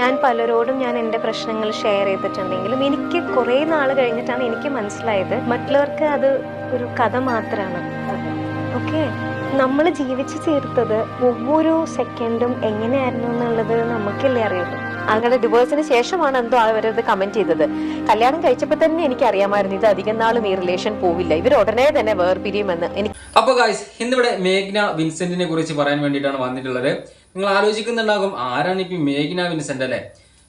ഞാൻ പലരോടും ഞാൻ എന്റെ പ്രശ്നങ്ങൾ ഷെയർ ചെയ്തിട്ടുണ്ടെങ്കിലും എനിക്ക് കുറേ നാൾ കഴിഞ്ഞിട്ടാണ് എനിക്ക് മനസ്സിലായത്. മറ്റുള്ളവർക്ക് അത് ഒരു കഥ മാത്രമാണ് ഓക്കെ നമ്മൾ ജീവിച്ചു തീർത്തത് ഓരോ സെക്കൻഡും എങ്ങനെയായിരുന്നു എന്നുള്ളത് നമുക്കല്ലേ അറിയുള്ളൂ. അങ്ങനെ ഡിവോഴ്സിന് ശേഷമാണ് എന്തോ അവരത് കമന്റ് ചെയ്തത്. കല്യാണം കഴിച്ചപ്പോൾ തന്നെ എനിക്ക് അറിയാമായിരുന്നു ഇത് അധികം നാളും ഈ റിലേഷൻ പോവില്ല. ഇവർ ഉടനെ തന്നെ വേർപിരിയുമെന്ന് എനിക്ക് അപ്പൊ ഗായ്സ് ഇന്നിവിടെ മേഘ്ന വിൻസെന്റിനെ കുറിച്ച് പറയാൻ വേണ്ടിയിട്ടാണ് വന്നിട്ടുള്ളത്. നിങ്ങൾ ആലോചിക്കുന്നുണ്ടാകും ആരാണ് ഇപ്പൊ മേഘ്ന വിൻസെന്റ് അല്ലെ?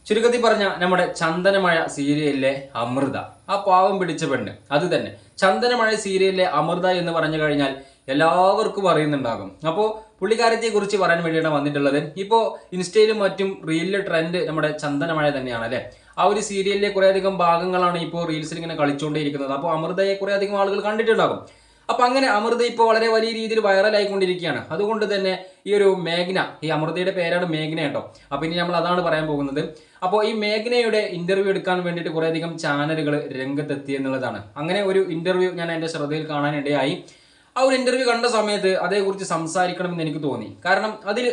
ചുരുക്കത്തിൽ പറഞ്ഞ നമ്മുടെ ചന്ദനമഴ സീരിയലിലെ അമൃത ആ പാവം പിടിച്ച പെണ്ണ് അത് തന്നെ. ചന്ദനമഴ സീരിയലിലെ അമൃത എന്ന് പറഞ്ഞു കഴിഞ്ഞാൽ എല്ലാവർക്കും അറിയുന്നുണ്ടാകും. അപ്പോൾ പുള്ളിക്കാരത്തെ കുറിച്ച് പറയാൻ വേണ്ടിയാണ് വന്നിട്ടുള്ളത്. ഇപ്പോൾ ഇൻസ്റ്റയിലും മറ്റും റീലിലെ ട്രെൻഡ് നമ്മുടെ ചന്ദനമഴ തന്നെയാണ് അല്ലേ? ആ ഒരു സീരിയലിലെ കുറേയധികം ഭാഗങ്ങളാണ് ഇപ്പോൾ റീൽസിൽ ഇങ്ങനെ കളിച്ചുകൊണ്ടേയിരിക്കുന്നത്. അപ്പോൾ അമൃതയെ കുറേയധികം ആളുകൾ കണ്ടിട്ടുണ്ടാകും. അപ്പൊ അങ്ങനെ അമൃത ഇപ്പോൾ വളരെ വലിയ രീതിയിൽ വൈറലായിക്കൊണ്ടിരിക്കുകയാണ്. അതുകൊണ്ട് തന്നെ ഈ ഒരു മേഘ്ന ഈ അമൃതയുടെ പേരാണ് മേഘ്ന കേട്ടോ. അപ്പൊ ഇനി നമ്മൾ അതാണ് പറയാൻ പോകുന്നത്. അപ്പോൾ ഈ മേഘ്നയുടെ ഇന്റർവ്യൂ എടുക്കാൻ വേണ്ടിയിട്ട് കുറേയധികം ചാനലുകൾ രംഗത്തെത്തി എന്നുള്ളതാണ്. അങ്ങനെ ഒരു ഇന്റർവ്യൂ ഞാൻ എന്റെ ശ്രദ്ധയിൽ കാണാനിടയായി. ആ ഒരു ഇന്റർവ്യൂ കണ്ട സമയത്ത് അതേക്കുറിച്ച് സംസാരിക്കണമെന്ന് എനിക്ക് തോന്നി. കാരണം അതിൽ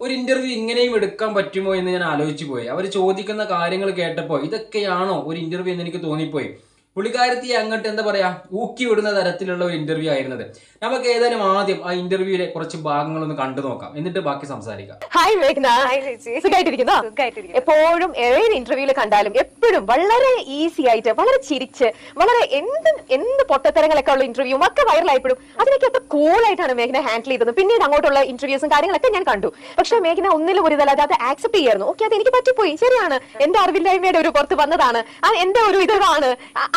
ഒരു ഇന്റർവ്യൂ ഇങ്ങനെയും എടുക്കാൻ പറ്റുമോ എന്ന് ഞാൻ ആലോചിച്ചു പോയി അവർ ചോദിക്കുന്ന കാര്യങ്ങൾ കേട്ടപ്പോൾ ഇതൊക്കെയാണോ ഒരു ഇന്റർവ്യൂ എന്ന് എനിക്ക് തോന്നിപ്പോയി. പുള്ളിക്കാരത്തി അങ്ങോട്ട് എന്താ പറയാ ഊക്കി വിടുന്ന തരത്തിലുള്ള ഒരു ഇന്റർവ്യൂ ആയിരുന്നത്. നമുക്ക് ഏതായാലും ആദ്യം ആ ഇന്റർവ്യൂവിലെ കുറച്ച് ഭാഗങ്ങൾ ഒന്ന് കണ്ടു നോക്കാം. എന്നിട്ട് ബാക്കി സംസാരിക്കാം. ഹായ് മേഘ്ന. ഹായ് ചേച്ചി. സുഖമായിട്ടിരിക്കുന്നോ സുഖായിട്ടിരിക്കുന്നു. എപ്പോഴും ഏത് ഇന്റർവ്യൂൽ കണ്ടാലും എപ്പോഴും വളരെ ഈസി ആയിട്ട് വളരെ ചിരിച്ച് വളരെ എന്ത് എന്ത് പൊട്ടത്തരങ്ങളൊക്കെ ഉള്ള ഇന്റർവ്യൂ ഒക്കെ വൈറലായപ്പോഴും അതിനൊക്കെ എത്ര കൂളായിട്ടാണ് മേഘന ഹാൻഡിൽ ചെയ്തത്. പിന്നീട് അങ്ങോട്ടുള്ള ഇന്റർവ്യൂസും കാര്യങ്ങളൊക്കെ ഞാൻ കണ്ടു. പക്ഷെ മേഘന ഒന്നിലും ഒരു തല അത് ആക്സെപ്റ്റ് ചെയ്യായിരുന്നു. ഓക്കെ അത് എനിക്ക് പറ്റിപ്പോയി. ശരിയാണ്. എന്റെ അറിവില്ലായ്മയുടെ ഒരു പുറത്ത് വന്നതാണ്. ആ എന്റെ ഒരു ഇതാണ്.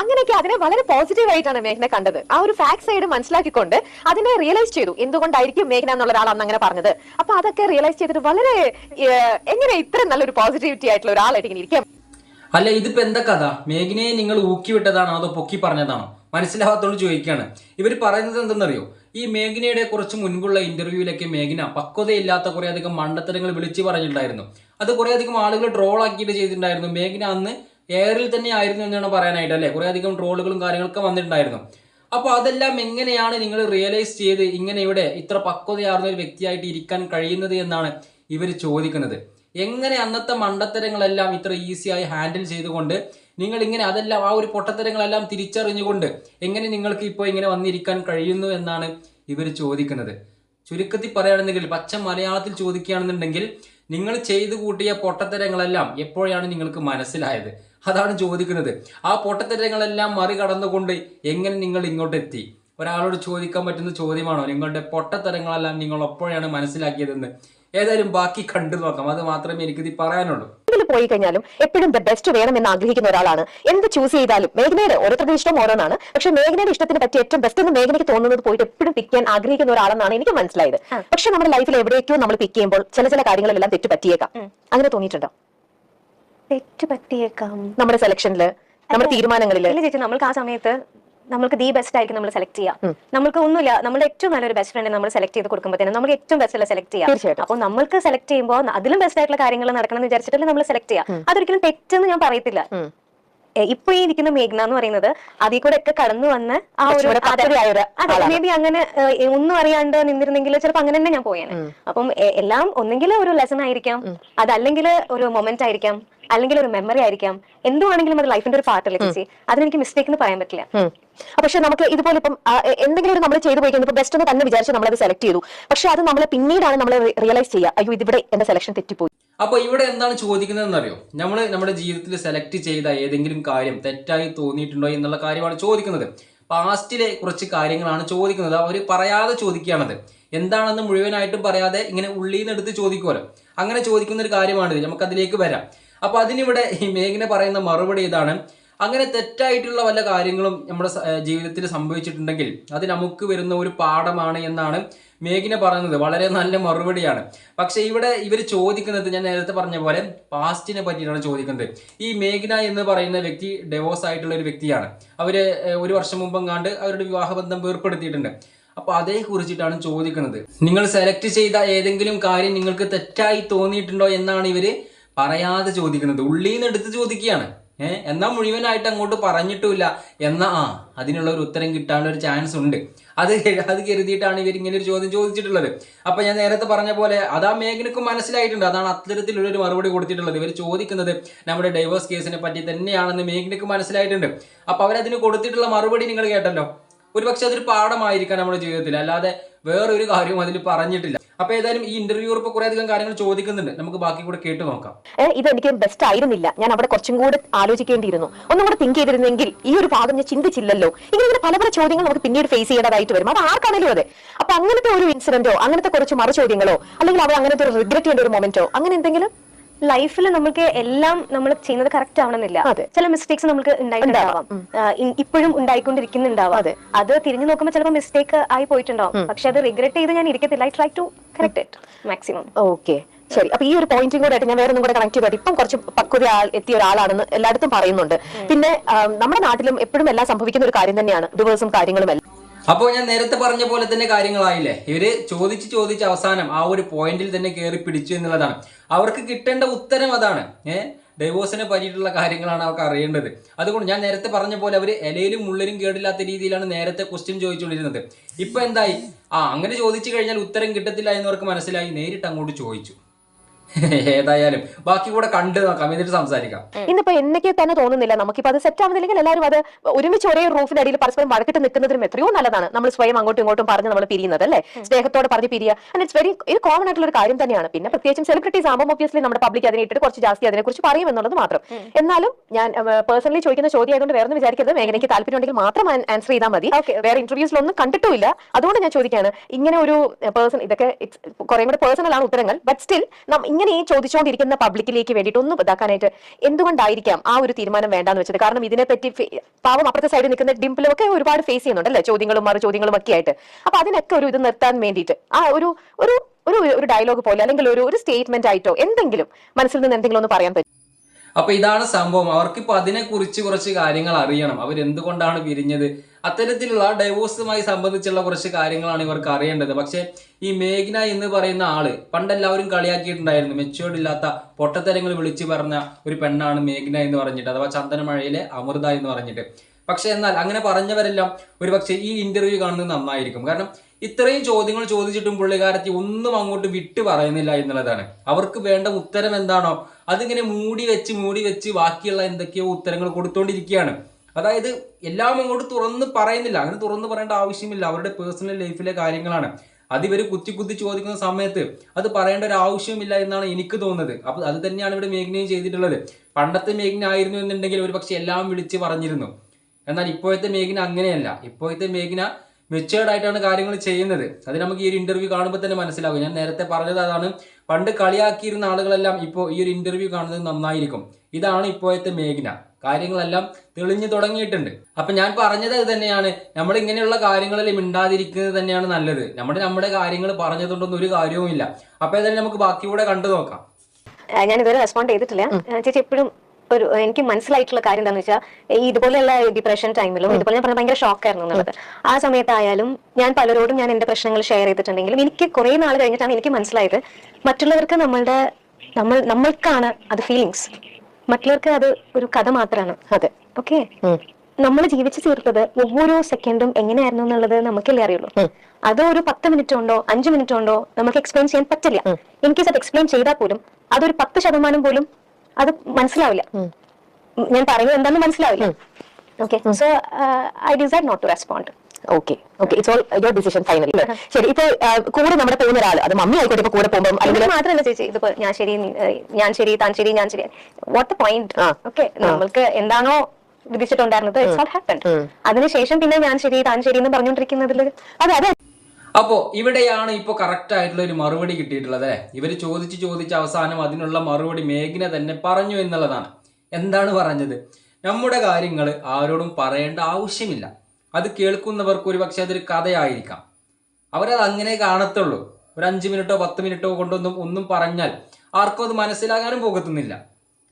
അങ്ങനെയൊക്കെ അതിനെ വളരെ പോസിറ്റീവ് ആയിട്ടാണ് മേഘന കണ്ടത്. ആ ഒരു ഫാക്ട് സൈഡ് മനസ്സിലാക്കിക്കൊണ്ട് അതിനെ റിയലൈസ് ചെയ്തു. എന്തുകൊണ്ടായിരിക്കും മേഘന എന്നുള്ള ഒരാൾ അന്ന് അങ്ങനെ പറഞ്ഞത്. അപ്പൊ അതൊക്കെ റിയലൈസ് ചെയ്തിട്ട് വളരെ എങ്ങനെ ഇത്ര നല്ലൊരു പോസിറ്റിവിറ്റി ആയിട്ടുള്ള ഒരാളായിട്ട് ഇങ്ങനെ ഇരിക്കാം? അല്ല ഇതിപ്പോ എന്താ കഥ? മേഘനയെ നിങ്ങൾ ഊക്കി വിട്ടതാണോ അതോ പൊക്കി പറഞ്ഞതാണോ? മനസ്സിലാവാത്തോട് ചോദിക്കുകയാണ് ഇവർ പറയുന്നത് എന്തെന്നറിയോ? ഈ മേഘനയുടെ കുറച്ച് മുൻപുള്ള ഇന്റർവ്യൂവിലൊക്കെ മേഘന പക്വതയില്ലാത്ത കുറെ അധികം മണ്ടത്തരങ്ങൾ വിളിച്ചു പറഞ്ഞിട്ടുണ്ടായിരുന്നു. അത് കുറെ അധികം ആളുകൾ ട്രോൾ ആക്കിയിട്ട് ചെയ്തിട്ടുണ്ടായിരുന്നു. മേഘന അന്ന് എയറിൽ തന്നെ ആയിരുന്നു എന്നാണ് പറയാനായിട്ട് അല്ലേ? കുറേ അധികം ട്രോളുകളും കാര്യങ്ങളൊക്കെ വന്നിട്ടുണ്ടായിരുന്നു. അപ്പോൾ അതെല്ലാം എങ്ങനെയാണ് നിങ്ങൾ റിയലൈസ് ചെയ്ത് ഇങ്ങനെ ഇവിടെ ഇത്ര പക്വതയാർന്ന ഒരു വ്യക്തിയായിട്ട് ഇരിക്കാൻ കഴിയുന്നത് എന്നാണ് ഇവർ ചോദിക്കുന്നത്. എങ്ങനെ അന്നത്തെ മണ്ടത്തരങ്ങളെല്ലാം ഇത്ര ഈസിയായി ഹാൻഡിൽ ചെയ്തുകൊണ്ട് നിങ്ങൾ ഇങ്ങനെ അതെല്ലാം ആ ഒരു പൊട്ടത്തരങ്ങളെല്ലാം തിരിച്ചറിഞ്ഞുകൊണ്ട് എങ്ങനെ നിങ്ങൾക്ക് ഇപ്പോൾ ഇങ്ങനെ വന്നിരിക്കാൻ കഴിയുന്നു എന്നാണ് ഇവർ ചോദിക്കുന്നത്. ചുരുക്കത്തിൽ പറയുകയാണെന്നെങ്കിൽ പച്ച മലയാളത്തിൽ ചോദിക്കുകയാണെന്നുണ്ടെങ്കിൽ നിങ്ങൾ ചെയ്തു കൂട്ടിയ പൊട്ടത്തരങ്ങളെല്ലാം എപ്പോഴാണ് നിങ്ങൾക്ക് മനസ്സിലായത്? അതാണ് ചോദിക്കുന്നത്. ആ പൊട്ടത്തരങ്ങളെല്ലാം മറികടന്നുകൊണ്ട് എങ്ങനെ നിങ്ങൾ ഇങ്ങോട്ട് എത്തി ഒരാളോട് ചോദിക്കാൻ പറ്റുന്ന ചോദ്യമാണോ? നിങ്ങളുടെ പൊട്ടത്തരങ്ങളെല്ലാം നിങ്ങൾ എപ്പോഴാണ് മനസ്സിലാക്കിയതെന്ന്. ഏതായാലും ബാക്കി കണ്ടു നോക്കാം. അത് മാത്രമേ എനിക്കിത് പറയാനുള്ളൂ. പോയി കഴിഞ്ഞാലും എപ്പോഴും ദ ബെസ്റ്റ് വേണം എന്ന് ആഗ്രഹിക്കുന്ന ഒരാളാണ്. എന്ത് ചൂസ് ചെയ്താലും മേഘനയുടെ ഓരോരുത്തരുടെ ഇഷ്ടം ഓരോന്നാണ്. പക്ഷെ മേഘനയുടെ ഇഷ്ടത്തിന് പറ്റിയ ഏറ്റവും ബെസ്റ്റ് എന്ന് മേഘനയ്ക്ക് തോന്നുന്നത് പോയിട്ട് എപ്പോഴും പിക്ക് ചെയ്യാൻ ആഗ്രഹിക്കുന്ന ഒരാളെന്നാണ് എനിക്ക് മനസ്സിലായത്. പക്ഷെ നമ്മുടെ ലൈഫിൽ എവിടേക്കോ നമ്മൾ പിക്ക് ചെയ്യുമ്പോൾ ചില ചില കാര്യങ്ങളെല്ലാം തെറ്റ് പറ്റിയേക്കാം അങ്ങനെ തോന്നിയിട്ടുണ്ടോ? തെറ്റ് പറ്റിയേക്കാം നമ്മുടെ സെലക്ഷനിൽ നമ്മുടെ തീരുമാനങ്ങളിൽ ഇല്ല ചേച്ചി നമ്മൾക്ക് ആ സമയത്ത് നമ്മൾക്ക് ദി ബെസ്റ്റ് ആയിരിക്കും നമ്മൾ സെലക്ട് ചെയ്യാം. നമ്മൾക്ക് ഒന്നുമില്ല നമ്മുടെ ഏറ്റവും നല്ലൊരു ബെസ്റ്റ് ഫ്രണ്ട് നമ്മൾ സെലക്ട് ചെയ്ത് കൊടുക്കുമ്പോഴത്തേനും നമുക്ക് ഏറ്റവും ബെസ്റ്റ് അല്ല സെലക്ട് ചെയ്യാം. തീർച്ചയായിട്ടും. അപ്പോൾ നമ്മൾക്ക് സെലക്ട് ചെയ്യുമ്പോൾ അതിലും ബെസ്റ്റ് ആയിട്ടുള്ള കാര്യങ്ങൾ നടക്കണം എന്ന് വിചാരിച്ചിട്ടല്ലേ നമ്മൾ സെലക്ട് ചെയ്യാം. അതൊരിക്കലും തെറ്റെന്ന് ഞാൻ പറയത്തില്ല. ഇപ്പൊ ഈ ഇരിക്കുന്ന മേഘ്ന എന്ന് പറയുന്നത് അതിൽ കൂടെ ഒക്കെ കടന്നു വന്ന് ആ ഒരു അതെ. മേ ബി അങ്ങനെ ഒന്നും അറിയാണ്ട് നിന്നിരുന്നെങ്കിൽ ചിലപ്പോ അങ്ങനെ തന്നെ ഞാൻ പോയേനെ. അപ്പം എല്ലാം ഒന്നെങ്കിൽ ഒരു ലെസൺ ആയിരിക്കാം. അതല്ലെങ്കിൽ ഒരു മൊമെന്റ് ആയിരിക്കാം. അല്ലെങ്കിൽ ഒരു മെമ്മറി ആയിരിക്കാം. എന്തുവാണെങ്കിലും അത് ലൈഫിന്റെ ഒരു പാർട്ടല്ലേ ചേച്ചി? അതിനെനിക്ക് മിസ്റ്റേക്ക് എന്ന് പറയാൻ പറ്റില്ല. പക്ഷെ നമുക്ക് ഇതുപോലെ ഇപ്പം എന്തെങ്കിലും ഒരു നമ്മൾ ചെയ്തു പോയി ഇപ്പൊ ബെസ്റ്റ് എന്ന് തന്നെ വിചാരിച്ച് നമ്മളത് സെലക്ട് ചെയ്തു. പക്ഷെ അത് നമ്മൾ പിന്നീടാണ് നമ്മൾ റിയലൈസ് ചെയ്യുക. അയ്യോ ഇതിവിടെ എന്റെ സെലക്ഷൻ തെറ്റിപ്പോയി. അപ്പൊ ഇവിടെ എന്താണ് ചോദിക്കുന്നതെന്ന് അറിയോ നമ്മൾ നമ്മുടെ ജീവിതത്തിൽ സെലക്ട് ചെയ്ത ഏതെങ്കിലും കാര്യം തെറ്റായി തോന്നിയിട്ടുണ്ടോ എന്നുള്ള കാര്യമാണ് ചോദിക്കുന്നത്. പാസ്റ്റിലെ കുറച്ച് കാര്യങ്ങളാണ് ചോദിക്കുന്നത്. അവർ പറയാതെ ചോദിക്കുകയാണത്. എന്താണെന്ന് മുഴുവനായിട്ടും പറയാതെ ഇങ്ങനെ ഉള്ളിൽ നിന്ന് എടുത്ത് ചോദിക്കുമല്ലോ അങ്ങനെ ചോദിക്കുന്ന ഒരു കാര്യമാണിത്. നമുക്ക് അതിലേക്ക് വരാം. അപ്പൊ അതിനിവിടെ ഈ മേഘന പറയുന്ന മറുപടി ഇതാണ്. അങ്ങനെ തെറ്റായിട്ടുള്ള വല്ല കാര്യങ്ങളും നമ്മുടെ ജീവിതത്തിൽ സംഭവിച്ചിട്ടുണ്ടെങ്കിൽ അത് നമുക്ക് വരുന്ന ഒരു പാഠമാണ് എന്നാണ് മേഘിന പറയുന്നത്. വളരെ നല്ല മറുപടിയാണ്. പക്ഷേ ഇവിടെ ഇവർ ചോദിക്കുന്നത് ഞാൻ നേരത്തെ പറഞ്ഞ പോലെ പാസ്റ്റിനെ പറ്റിയിട്ടാണ് ചോദിക്കുന്നത്. ഈ മേഘ്ന എന്ന് പറയുന്ന വ്യക്തി ഡെവോഴ്സ് ആയിട്ടുള്ള ഒരു വ്യക്തിയാണ്. അവർ ഒരു വർഷം മുമ്പെങ്ങാണ്ട് അവരുടെ വിവാഹബന്ധം വേർപ്പെടുത്തിയിട്ടുണ്ട്. അപ്പോൾ അതേ കുറിച്ചിട്ടാണ് ചോദിക്കുന്നത്. നിങ്ങൾ സെലക്ട് ചെയ്ത ഏതെങ്കിലും കാര്യം നിങ്ങൾക്ക് തെറ്റായി തോന്നിയിട്ടുണ്ടോ എന്നാണ് ഇവർ പറയാതെ ചോദിക്കുന്നത്. ഉള്ളിൽ നിന്ന് എടുത്ത് ചോദിക്കുകയാണ്. ഏഹ് എന്നാ മുഴുവനായിട്ട് അങ്ങോട്ട് പറഞ്ഞിട്ടുമില്ല. എന്നാ ആ അതിനുള്ള ഒരു ഉത്തരം കിട്ടാനുള്ള ഒരു ചാൻസ് ഉണ്ട്. അത് അത് കരുതിയിട്ടാണ് ഇവർ ഇങ്ങനെ ഒരു ചോദ്യം ചോദിച്ചിട്ടുള്ളത്. അപ്പൊ ഞാൻ നേരത്തെ പറഞ്ഞ പോലെ അത് ആ മേഘനക്കും മനസ്സിലായിട്ടുണ്ട്. അതാണ് അത്തരത്തിലുള്ള ഒരു മറുപടി കൊടുത്തിട്ടുള്ളത്. ഇവർ ചോദിക്കുന്നത് നമ്മുടെ ഡൈവേഴ്സ് കേസിനെ പറ്റി തന്നെയാണെന്ന് മേഘനക്ക് മനസ്സിലായിട്ടുണ്ട്. അപ്പൊ അവരതിന് കൊടുത്തിട്ടുള്ള മറുപടി നിങ്ങൾ കേട്ടല്ലോ. ഒരുപക്ഷെ അതൊരു പാഠമായിരിക്കാം നമ്മുടെ ജീവിതത്തിൽ. അല്ലാതെ വേറൊരു കാര്യവും അതിൽ പറഞ്ഞിട്ടില്ല. അപ്പൊ ഏതായാലും ഈ ഇന്റർവ്യൂർ ഇപ്പൊ കുറെ അധികം കാര്യങ്ങൾ ചോദിക്കുന്നുണ്ട്. നമുക്ക് ബാക്കി കൂടെ കേട്ട് നോക്കാം. ഇത് എനിക്ക് ബെസ്റ്റ് ആയിരുന്നില്ല. ഞാൻ അവിടെ കുറച്ചും കൂടെ ആലോചിക്കേണ്ടിയിരുന്നു. ഒന്നും കൂടെ തിങ്ക് ചെയ്തിരുന്നെങ്കിൽ ഈ ഒരു ഭാഗം ഞാൻ ചിന്തിച്ചില്ലല്ലോ. ഇങ്ങനെ പല പല ചോദ്യങ്ങൾ നമുക്ക് പിന്നീട് ഫേസ് ചെയ്യേണ്ടതായിട്ട് വരും. അത് ആർക്കാണെങ്കിലും അതെ. അപ്പൊ അങ്ങനത്തെ ഒരു ഇൻസിഡന്റോ അങ്ങനത്തെ കുറച്ച് മറു ചോദ്യങ്ങളോ അല്ലെങ്കിൽ അവർ അങ്ങനത്തെ ഒരു റിഗ്രറ്റ് ചെയ്യേണ്ട ഒരു മൊമെന്റോ അങ്ങനെ എന്തെങ്കിലും? ലൈഫിൽ നമുക്ക് എല്ലാം നമ്മൾ ചെയ്യുന്നത് കറക്റ്റ് ആവണമെന്നില്ല. ചില മിസ്റ്റേക്സ് നമുക്ക് ഉണ്ടായിട്ടുണ്ടാവാം. ഇപ്പോഴും ഉണ്ടായിക്കൊണ്ടിരിക്കുന്നുണ്ടാവാം. അതെ. തിരിഞ്ഞു നോക്കുമ്പോൾ ചിലപ്പോൾ മിസ്റ്റേക്ക് ആയി പോയിട്ടുണ്ടാവും. പക്ഷെ അത് റിഗ്രറ്റ് ചെയ്ത് ഞാൻ ഇരിക്കത്തില്ല. I try to correct it maximum okay ശരി. അപ്പൊ ഈ ഒരു പോയിന്റും കൂടെ ആയിട്ട് ഞാൻ വേറെ ഒന്നും കൂടെ കണക്ട് ചെയ്തിട്ട് ഇപ്പം കുറച്ച് പക്വത ആൾ- എത്തിയ ഒരാളാണെന്ന് എല്ലായിടത്തും പറയുന്നുണ്ട്. പിന്നെ നമ്മുടെ നാട്ടിലും എപ്പോഴും എല്ലാം സംഭവിക്കുന്ന ഒരു കാര്യം തന്നെയാണ്. ഡിവേഴ്സും കാര്യങ്ങളും എല്ലാം. അപ്പോൾ ഞാൻ നേരത്തെ പറഞ്ഞ പോലെ തന്നെ കാര്യങ്ങളായില്ലേ? ഇവർ ചോദിച്ച് ചോദിച്ച് അവസാനം ആ ഒരു പോയിന്റിൽ തന്നെ കയറി പിടിച്ചു എന്നുള്ളതാണ്. അവർക്ക് കിട്ടേണ്ട ഉത്തരം അതാണ്. ഏഹ് ഡൈവോഴ്സിനെ പറ്റിയിട്ടുള്ള കാര്യങ്ങളാണ് അവർക്ക് അറിയേണ്ടത്. അതുകൊണ്ട് ഞാൻ നേരത്തെ പറഞ്ഞ പോലെ അവർ ഇലയിലും ഉള്ളിലും കേടില്ലാത്ത രീതിയിലാണ് നേരത്തെ ക്വസ്റ്റ്യൻ ചോദിച്ചുകൊണ്ടിരുന്നത്. ഇപ്പൊ എന്തായി? ആ അങ്ങനെ ചോദിച്ചു കഴിഞ്ഞാൽ ഉത്തരം കിട്ടത്തില്ല എന്നവർക്ക് മനസ്സിലായി. നേരിട്ട് അങ്ങോട്ട് ചോദിച്ചു. ഏതായാലും. ബാക്കി കൂടെ കണ്ട് നോക്കാം എന്നിട്ട് സംസാരിക്കാം. ഇന്നിപ്പോ എന്നൊക്കെ തന്നെ തോന്നുന്നില്ല. നമുക്കിപ്പോ അത് സെറ്റ് ആവുന്നില്ലെങ്കിൽ എല്ലാവരും അത് ഒരുമിച്ച് ഒരേ റൂഫിന്റെ അടിയിൽ പരസ്പരം വഴക്കിട്ട് നിൽക്കുന്നതിനും എത്രയോ നല്ലതാണ്. നമ്മൾ സ്വയം അങ്ങോട്ടും ഇങ്ങോട്ടും പറഞ്ഞ് നമ്മൾ പിരിയുന്നത് അല്ലേ? സ്നേഹത്തോടെ പറഞ്ഞ് പിരിയുക. ആൻഡ് ഇറ്റ്സ് വെരി ഇത് കോമൺ ആയിട്ടുള്ള ഒരു കാര്യം തന്നെയാണ്. പിന്നെ പ്രത്യേകിച്ചും സെലിബ്രിറ്റീസ് ആകുമ്പോൾ ഒബ്വിയസ്ലി നമ്മുടെ പബ്ലിക് അതിനെ ഇട്ടിട്ട് കുറച്ച് ജാസ്തി അതിനെക്കുറിച്ച് പറയും എന്നുള്ളത് മാത്രം. എന്നാലും ഞാൻ പേഴ്സണലി ചോദിക്കുന്ന ചോദ്യം ആയതുകൊണ്ട് വേറെ ഒന്നും വിചാരിക്കരുത്. മേഖലയ്ക്ക് താല്പര്യം ഉണ്ടെങ്കിൽ മാത്രം ആൻസർ ചെയ്താൽ മതി. വേറെ ഇന്റർവ്യൂസിലൊന്നും കണ്ടിട്ടില്ല അതുകൊണ്ട് ഞാൻ ചോദിക്കുകയാണ് ഇങ്ങനെ ഒരു പേഴ്സൺ ഇതൊക്കെ കുറെ കൂടെ പേഴ്സണൽ ആണ് ഉത്തരങ്ങൾ. ബട്ട് സ്റ്റിൽ ഇങ്ങനെ ഈ ചോദിച്ചുകൊണ്ടിരിക്കുന്ന പബ്ലിക്കിലേക്ക് വേണ്ടിയിട്ട് ഒന്ന് ഇതാക്കാനായിട്ട് എന്തുകൊണ്ടായിരിക്കാം ആ ഒരു തീരുമാനം വേണ്ടാന്ന് വെച്ചത്? കാരണം ഇതിനെപ്പറ്റി പാവം അപ്പുറത്തെ സൈഡിൽ നിൽക്കുന്ന ഡിംപിളും ഒക്കെ ഒരുപാട് ഫേസ് ചെയ്യുന്നുണ്ടല്ലേ? ചോദ്യങ്ങളും മറു ചോദ്യങ്ങളും ഒക്കെ ആയിട്ട്. അപ്പൊ അതിനൊക്കെ ഒരു ഇത് നിർത്താൻ വേണ്ടിയിട്ട് ആ ഒരു ഒരു ഒരു ഒരു ഡയലോഗ് പോലെ അല്ലെങ്കിൽ ഒരു ഒരു സ്റ്റേറ്റ്മെന്റ് ആയിട്ടോ എന്തെങ്കിലും മനസ്സിൽ നിന്ന് എന്തെങ്കിലും ഒന്ന് പറയാൻ പറ്റും. അപ്പൊ ഇതാണ് സംഭവം. അവർക്കിപ്പോ അതിനെ കുറിച്ച് കുറച്ച് കാര്യങ്ങൾ അറിയണം. അവരെന്തുകൊണ്ടാണ് പിരിഞ്ഞത്? അത്തരത്തിലുള്ള ഡൈവോഴ്സുമായി സംബന്ധിച്ചുള്ള കുറച്ച് കാര്യങ്ങളാണ് ഇവർക്ക് അറിയേണ്ടത്. പക്ഷേ ഈ മേഘ്ന എന്ന് പറയുന്ന ആൾ പണ്ടെല്ലാവരും കളിയാക്കിയിട്ടുണ്ടായിരുന്നു. മെച്ചുവേർഡ് ഇല്ലാത്ത പൊട്ടത്തരങ്ങൾ വിളിച്ചു പറഞ്ഞ ഒരു പെണ്ണാണ് മേഘ്ന എന്ന് പറഞ്ഞിട്ട് അഥവാ ചന്ദനമഴയിലെ അമൃത എന്ന് പറഞ്ഞിട്ട്. പക്ഷെ എന്നാൽ അങ്ങനെ പറഞ്ഞവരെല്ലാം ഒരുപക്ഷെ ഈ ഇന്റർവ്യൂ കാണുന്നത് നന്നായിരിക്കും. കാരണം ഇത്രയും ചോദ്യങ്ങൾ ചോദിച്ചിട്ടും പുള്ളിക്കാരത്തി ഒന്നും അങ്ങോട്ട് വിട്ടു പറയുന്നില്ല എന്നുള്ളതാണ്. അവർക്ക് വേണ്ട ഉത്തരം എന്താണോ അതിങ്ങനെ മൂടി വെച്ച് മൂടി വെച്ച് ബാക്കിയുള്ള എന്തൊക്കെയോ ഉത്തരങ്ങൾ കൊടുത്തോണ്ടിരിക്കുകയാണ്. അതായത് എല്ലാം അങ്ങോട്ട് തുറന്ന് പറയുന്നില്ല. അങ്ങനെ തുറന്ന് പറയേണ്ട ആവശ്യമില്ല. അവരുടെ പേഴ്സണൽ ലൈഫിലെ കാര്യങ്ങളാണ്. അത് ഇവർ കുത്തി കുത്തി ചോദിക്കുന്ന സമയത്ത് അത് പറയേണ്ട ഒരു ആവശ്യമില്ല എന്നാണ് എനിക്ക് തോന്നുന്നത്. അപ്പൊ അത് തന്നെയാണ് ഇവിടെ മേഘ്നയും ചെയ്തിട്ടുള്ളത്. പണ്ടത്തെ മേഘ്ന ആയിരുന്നു എന്നുണ്ടെങ്കിൽ ഒരു പക്ഷെ എല്ലാം വിളിച്ച് പറഞ്ഞിരുന്നു. എന്നാൽ ഇപ്പോഴത്തെ മേഘ്ന അങ്ങനെയല്ല. ഇപ്പോഴത്തെ മേഘ്ന മെച്ചേർഡ് ആയിട്ടാണ് കാര്യങ്ങൾ ചെയ്യുന്നത്. അത് നമുക്ക് ഈ ഒരു ഇന്റർവ്യൂ കാണുമ്പോൾ തന്നെ മനസ്സിലാകും. ഞാൻ നേരത്തെ പറഞ്ഞത് അതാണ്. പണ്ട് കളിയാക്കിയിരുന്ന ആളുകളെല്ലാം ഇപ്പോൾ ഈ ഒരു ഇന്റർവ്യൂ കാണുന്നത് നന്നായിരിക്കും. ഇതാണ് ഇപ്പോഴത്തെ മേഘ്ന. കാര്യങ്ങളെല്ലാം തെളിഞ്ഞു തുടങ്ങിയിട്ടുണ്ട്. അപ്പൊ ഞാൻ പറഞ്ഞത് അത് തന്നെയാണ്. നമ്മൾ ഇങ്ങനെയുള്ള കാര്യങ്ങളിൽ മിണ്ടാതിരിക്കുന്നത് തന്നെയാണ് നല്ലത്. നമ്മുടെ നമ്മുടെ കാര്യങ്ങൾ പറഞ്ഞതുകൊണ്ടൊന്നും ഒരു കാര്യവുമില്ല അപ്പൊ ഏതായാലും നമുക്ക് ബാക്കിയൂടെ കണ്ടു നോക്കാം. ഞാൻ ഇതുവരെ റെസ്പോണ്ട് ചെയ്തിട്ടില്ല. ചേച്ചി എപ്പോഴും ഒരു എനിക്ക് മനസ്സിലായിട്ടുള്ള കാര്യം എന്താണെന്ന് വെച്ചാൽ ഈ ഇതുപോലെയുള്ള ഡിപ്രഷൻ ടൈമിലും ഇതുപോലെ ഞാൻ പറഞ്ഞ ഭയങ്കര ഷോക്കായിരുന്നു എന്നുള്ളത്. ആ സമയത്തായാലും ഞാൻ പലരോടും ഞാൻ എന്റെ പ്രശ്നങ്ങൾ ഷെയർ ചെയ്തിട്ടുണ്ടെങ്കിലും എനിക്ക് കുറെ നാൾ കഴിഞ്ഞിട്ടാണ് എനിക്ക് മനസ്സിലായത്. മറ്റുള്ളവർക്ക് നമ്മളുടെ നമ്മൾ നമ്മൾക്കാണ് അത് ഫീലിങ്സ് മറ്റുള്ളവർക്ക് അത് ഒരു കഥ മാത്രമാണ് അതെ. ഓക്കെ നമ്മൾ ജീവിച്ചു തീർത്തത് ഓരോ സെക്കൻഡും എങ്ങനെയായിരുന്നു എന്നുള്ളത് നമുക്കല്ലേ അറിയുള്ളൂ. അത് ഒരു പത്ത് മിനിറ്റ് ഉണ്ടോ അഞ്ച് മിനിറ്റ് ഉണ്ടോ നമുക്ക് എക്സ്പ്ലെയിൻ ചെയ്യാൻ പറ്റില്ല. എനിക്ക് അത് എക്സ്പ്ലെയിൻ ചെയ്താൽ പോലും അതൊരു പത്ത് ശതമാനം പോലും അത് മനസ്സിലാവില്ല. ഞാൻ പറയുന്നത് എന്താണെന്ന് മനസ്സിലാവില്ല. Okay so I decide not to respond okay okay it's all your decision final ശരി ഇപ്പൊ കൂടെ നമ്മുടെ പോകുന്ന ഒരാൾ അത് മമ്മി ആയിക്കോട്ടെ ഇപ്പൊ കൂടെ പോകുമ്പോൾ അല്ലെങ്കിൽ മാത്രമല്ല ചേച്ചി ഇതിപ്പോ ഞാൻ ശരി ഞാൻ ശരി താൻ ശരി ഞാൻ ശരി. What point. ഓക്കെ നമ്മൾക്ക് എന്താണോ വിധിച്ചിട്ടുണ്ടായിരുന്നത് ഇറ്റ്സ് ഓൾ ഹാപ്പൻ അതിനുശേഷം പിന്നെ ഞാൻ ശരി താൻ ശരി എന്ന് പറഞ്ഞുകൊണ്ടിരിക്കുന്നതിൽ അതെ അതെ. അപ്പോ ഇവിടെയാണ് ഇപ്പൊ കറക്റ്റ് ആയിട്ടുള്ള ഒരു മറുപടി കിട്ടിയിട്ടുള്ളത് അല്ലെ? ഇവർ ചോദിച്ച് ചോദിച്ച് അവസാനം അതിനുള്ള മറുപടി മേഘന തന്നെ പറഞ്ഞു എന്നുള്ളതാണ്. എന്താണ് പറഞ്ഞത്? നമ്മുടെ കാര്യങ്ങൾ ആരോടും പറയേണ്ട ആവശ്യമില്ല. അത് കേൾക്കുന്നവർക്ക് ഒരു പക്ഷെ അതൊരു കഥയായിരിക്കാം. അവരത് അങ്ങനെ കാണത്തുള്ളൂ. ഒരു അഞ്ച് മിനിറ്റോ പത്ത് മിനിറ്റോ കൊണ്ടൊന്നും ഒന്നും പറഞ്ഞാൽ ആർക്കും അത് മനസ്സിലാകാനും പോകത്തുന്നില്ല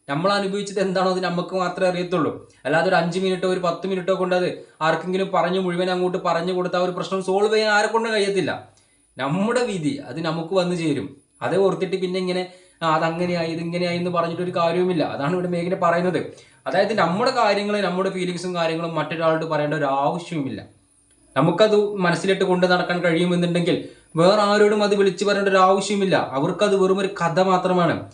നമ്മൾ അനുഭവിച്ചത് എന്താണോ അത് നമുക്ക് മാത്രമേ അറിയത്തുള്ളൂ. അല്ലാതെ ഒരു അഞ്ച് മിനിറ്റോ ഒരു പത്ത് മിനിറ്റോ കൊണ്ട് അത് ആർക്കെങ്കിലും പറഞ്ഞു മുഴുവൻ അങ്ങോട്ട് പറഞ്ഞു കൊടുത്താൽ ഒരു പ്രശ്നം സോൾവ് ചെയ്യാൻ ആരെ കൊണ്ടും കഴിയത്തില്ല. നമ്മുടെ വിധി അത് നമുക്ക് വന്നു ചേരും. അതേ ഓർത്തിട്ട് പിന്നെ ഇങ്ങനെ അതങ്ങനെയായി ഇതിങ്ങനെയായി എന്ന് പറഞ്ഞിട്ടൊരു കാര്യവുമില്ല. അതാണ് ഇവിടെ മേഘന പറയുന്നത്. അതായത് നമ്മുടെ കാര്യങ്ങൾ നമ്മുടെ ഫീലിങ്സും കാര്യങ്ങളും മറ്റൊരാളോട് പറയേണ്ട ഒരു ആവശ്യവുമില്ല. നമുക്കത് മനസ്സിലിട്ട് കൊണ്ട് നടക്കാൻ കഴിയുമെന്നുണ്ടെങ്കിൽ വേറെ ആരോടും അത് വിളിച്ചു പറയേണ്ട ഒരു ആവശ്യമില്ല അവർക്കത് വെറും ഒരു കഥ മാത്രമാണ്.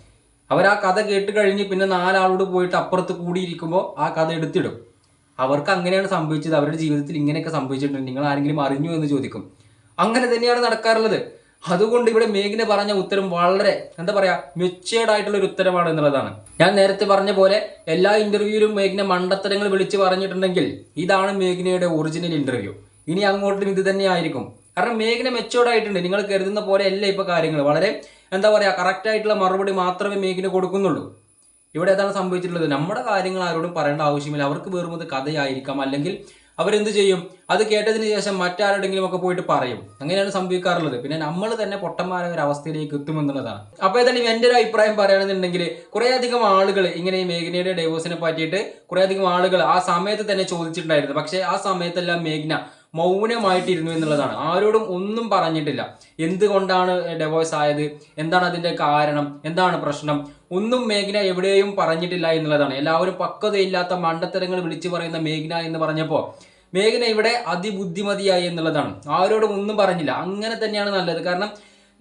അവർ ആ കഥ കേട്ട് കഴിഞ്ഞ് പിന്നെ നാലാളോട് പോയിട്ട് അപ്പുറത്ത് കൂടിയിരിക്കുമ്പോൾ ആ കഥ എടുത്തിടും. അവർക്ക് അങ്ങനെയാണ് സംഭവിച്ചത്. അവരുടെ ജീവിതത്തിൽ ഇങ്ങനെയൊക്കെ സംഭവിച്ചിട്ടുണ്ട്. നിങ്ങൾ ആരെങ്കിലും അറിഞ്ഞു എന്ന് ചോദിക്കും. അങ്ങനെ തന്നെയാണ് നടക്കാറുള്ളത്. അതുകൊണ്ട് ഇവിടെ മേഘിന് പറഞ്ഞ ഉത്തരം വളരെ എന്താ പറയാ മെച്ചേർഡ് ആയിട്ടുള്ള ഒരു ഉത്തരമാണ് എന്നുള്ളതാണ്. ഞാൻ നേരത്തെ പറഞ്ഞ പോലെ എല്ലാ ഇന്റർവ്യൂവിലും മേഘിനെ മണ്ടത്തരങ്ങൾ വിളിച്ചു പറഞ്ഞിട്ടുണ്ടെങ്കിൽ ഇതാണ് മേഘിനയുടെ ഒറിജിനൽ ഇന്റർവ്യൂ ഇനി അങ്ങോട്ടും ഇത് തന്നെ ആയിരിക്കും. കാരണം മേഘന മെച്ചോർഡ് ആയിട്ടുണ്ട്. നിങ്ങൾ കരുതുന്ന പോലെ അല്ല ഇപ്പൊ കാര്യങ്ങൾ. വളരെ എന്താ പറയാ കറക്റ്റ് ആയിട്ടുള്ള മറുപടി മാത്രമേ മേഘിന് കൊടുക്കുന്നുള്ളൂ. ഇവിടെ ഏതാണ് സംഭവിച്ചിട്ടുള്ളത്. നമ്മുടെ കാര്യങ്ങൾ ആരോടും പറയേണ്ട ആവശ്യമില്ല. അവർക്ക് വെറും അത് കഥയായിരിക്കാം. അല്ലെങ്കിൽ അവരെന്ത് ചെയ്യും? അത് കേട്ടതിന് ശേഷം മറ്റാരുടെങ്കിലും ഒക്കെ പോയിട്ട് പറയും. അങ്ങനെയാണ് സംഭവിക്കാറുള്ളത്. പിന്നെ നമ്മൾ തന്നെ പൊട്ടന്മാരായ ഒരു അവസ്ഥയിലേക്ക് എത്തുമെന്നുള്ളതാണ്. അപ്പൊ ഏതായാലും എന്റെ ഒരു അഭിപ്രായം പറയുകയാണെന്നുണ്ടെങ്കിൽ കുറേ അധികം ആളുകൾ ഇങ്ങനെ ഈ മേഘനയുടെ ഡൈവോഴ്സിനെ പറ്റിയിട്ട് കുറേ അധികം ആളുകൾ ആ സമയത്ത് തന്നെ ചോദിച്ചിട്ടുണ്ടായിരുന്നു. പക്ഷേ ആ സമയത്തെല്ലാം മേഘന മൗനമായിട്ടിരുന്നു എന്നുള്ളതാണ്. ആരോടും ഒന്നും പറഞ്ഞിട്ടില്ല. എന്തുകൊണ്ടാണ് ഡെവോഴ്സ് ആയത്? എന്താണ് അതിന്റെ കാരണം? എന്താണ് പ്രശ്നം? ഒന്നും മേഘന എവിടെയും പറഞ്ഞിട്ടില്ല എന്നുള്ളതാണ്. എല്ലാവരും പക്വതയില്ലാത്ത മണ്ടത്തരങ്ങൾ വിളിച്ചു പറയുന്ന മേഘന എന്ന് പറഞ്ഞപ്പോൾ മേഘന ഇവിടെ അതിബുദ്ധിമതിയായി എന്നുള്ളതാണ്. ആരോടും ഒന്നും പറഞ്ഞില്ല. അങ്ങനെ തന്നെയാണ് നല്ലത്. കാരണം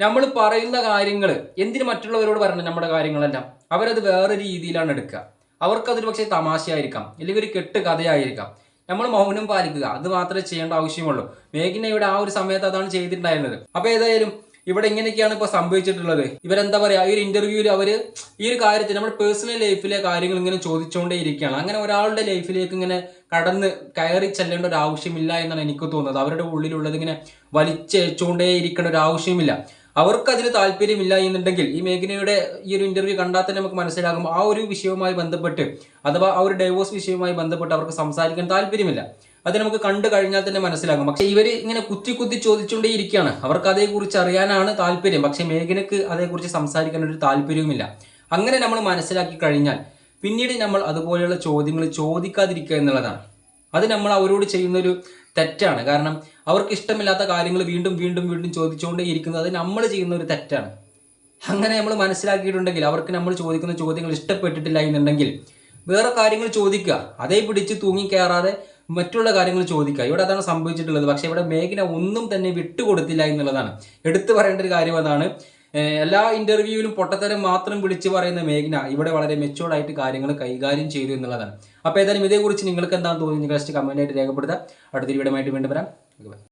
നമ്മൾ പറയുന്ന കാര്യങ്ങൾ എന്തിന് മറ്റുള്ളവരോട് പറയണം നമ്മുടെ കാര്യങ്ങളെല്ലാം? അവരത് വേറെ രീതിയിലാണ് എടുക്കുക. അവർക്കതൊരു പക്ഷേ തമാശയായിരിക്കാം. അല്ലെങ്കിൽ ഒരു കെട്ട് കഥയായിരിക്കാം നമ്മൾ മൗനം പാലിക്കുക. അത് മാത്രമേ ചെയ്യേണ്ട ആവശ്യമുള്ളൂ. മേഘിന ഇവിടെ ആ ഒരു സമയത്ത് അതാണ് ചെയ്തിട്ടുണ്ടായിരുന്നത്. അപ്പൊ ഏതായാലും ഇവിടെ ഇങ്ങനെയൊക്കെയാണ് ഇപ്പൊ സംഭവിച്ചിട്ടുള്ളത്. ഇവരെന്താ പറയാ? ഈ ഒരു ഇന്റർവ്യൂവിൽ അവർ ഈ ഒരു കാര്യത്തിൽ നമ്മുടെ പേഴ്സണൽ ലൈഫിലെ കാര്യങ്ങൾ ഇങ്ങനെ ചോദിച്ചുകൊണ്ടേ ഇരിക്കുകയാണ്. അങ്ങനെ ഒരാളുടെ ലൈഫിലേക്ക് ഇങ്ങനെ കടന്ന് കയറി ചെല്ലേണ്ട ഒരു ആവശ്യമില്ല എന്നാണ് എനിക്ക് തോന്നുന്നത്. അവരുടെ ഉള്ളിലുള്ളത് ഇങ്ങനെ വലിച്ചേച്ചുകൊണ്ടേ ഇരിക്കേണ്ട ഒരു ആവശ്യമില്ല. അവർക്ക് അതിന് താല്പര്യമില്ല എന്നുണ്ടെങ്കിൽ ഈ മേഘനയുടെ ഈ ഒരു ഇന്റർവ്യൂ കണ്ടാൽ തന്നെ നമുക്ക് മനസ്സിലാകും ആ ഒരു വിഷയവുമായി ബന്ധപ്പെട്ട് അഥവാ ആ ഒരു ഡൈവോഴ്സ് വിഷയവുമായി ബന്ധപ്പെട്ട് അവർക്ക് സംസാരിക്കാൻ താല്പര്യമില്ല. അത് നമുക്ക് കണ്ടു കഴിഞ്ഞാൽ തന്നെ മനസ്സിലാകും. പക്ഷെ ഇവർ ഇങ്ങനെ കുത്തി കുത്തി ചോദിച്ചുകൊണ്ടേ ഇരിക്കുകയാണ്. അവർക്ക് അതേക്കുറിച്ച് അറിയാനാണ് താല്പര്യം. പക്ഷെ മേഘനക്ക് അതേക്കുറിച്ച് സംസാരിക്കാൻ ഒരു താല്പര്യവുമില്ല. അങ്ങനെ നമ്മൾ മനസ്സിലാക്കി കഴിഞ്ഞാൽ പിന്നീട് നമ്മൾ അതുപോലെയുള്ള ചോദ്യങ്ങൾ ചോദിക്കാതിരിക്കുക എന്നുള്ളതാണ്. അത് നമ്മൾ അവരോട് ചെയ്യുന്നൊരു തെറ്റാണ്. കാരണം അവർക്ക് ഇഷ്ടമില്ലാത്ത കാര്യങ്ങൾ വീണ്ടും വീണ്ടും വീണ്ടും ചോദിച്ചുകൊണ്ടേ ഇരിക്കുന്നത് നമ്മൾ ചെയ്യുന്ന ഒരു തെറ്റാണ്. അങ്ങനെ നമ്മൾ മനസ്സിലാക്കിയിട്ടുണ്ടെങ്കിൽ അവർക്ക് നമ്മൾ ചോദിക്കുന്ന ചോദ്യങ്ങൾ ഇഷ്ടപ്പെട്ടിട്ടില്ല എന്നുണ്ടെങ്കിൽ വേറെ കാര്യങ്ങൾ ചോദിക്കുക. അതേ പിടിച്ച് തൂങ്ങി കയറാതെ മറ്റുള്ള കാര്യങ്ങൾ ചോദിക്കുക. ഇവിടെ അതാണ് സംഭവിച്ചിട്ടുള്ളത്. പക്ഷേ ഇവിടെ മേഘന ഒന്നും തന്നെ വിട്ടുകൊടുത്തില്ല എന്നുള്ളതാണ്. എടുത്തു പറയേണ്ട ഒരു കാര്യം അതാണ്. എല്ലാ ഇന്റർവ്യൂവിലും പൊട്ടത്തരം മാത്രം വിളിച്ചു പറയുന്ന മേഘന ഇവിടെ വളരെ മെച്ചോർഡ് ആയിട്ട് കാര്യങ്ങൾ കൈകാര്യം ചെയ്തു എന്നുള്ളതാണ്. അപ്പോൾ ഏതായാലും ഇതേക്കുറിച്ച് നിങ്ങൾക്ക് എന്താണ് തോന്നുന്നത് കമന്റ് ആയിട്ട് രേഖപ്പെടുത്തുക. അടുത്ത വീഡിയോ വീണ്ടും വരാം. Bye.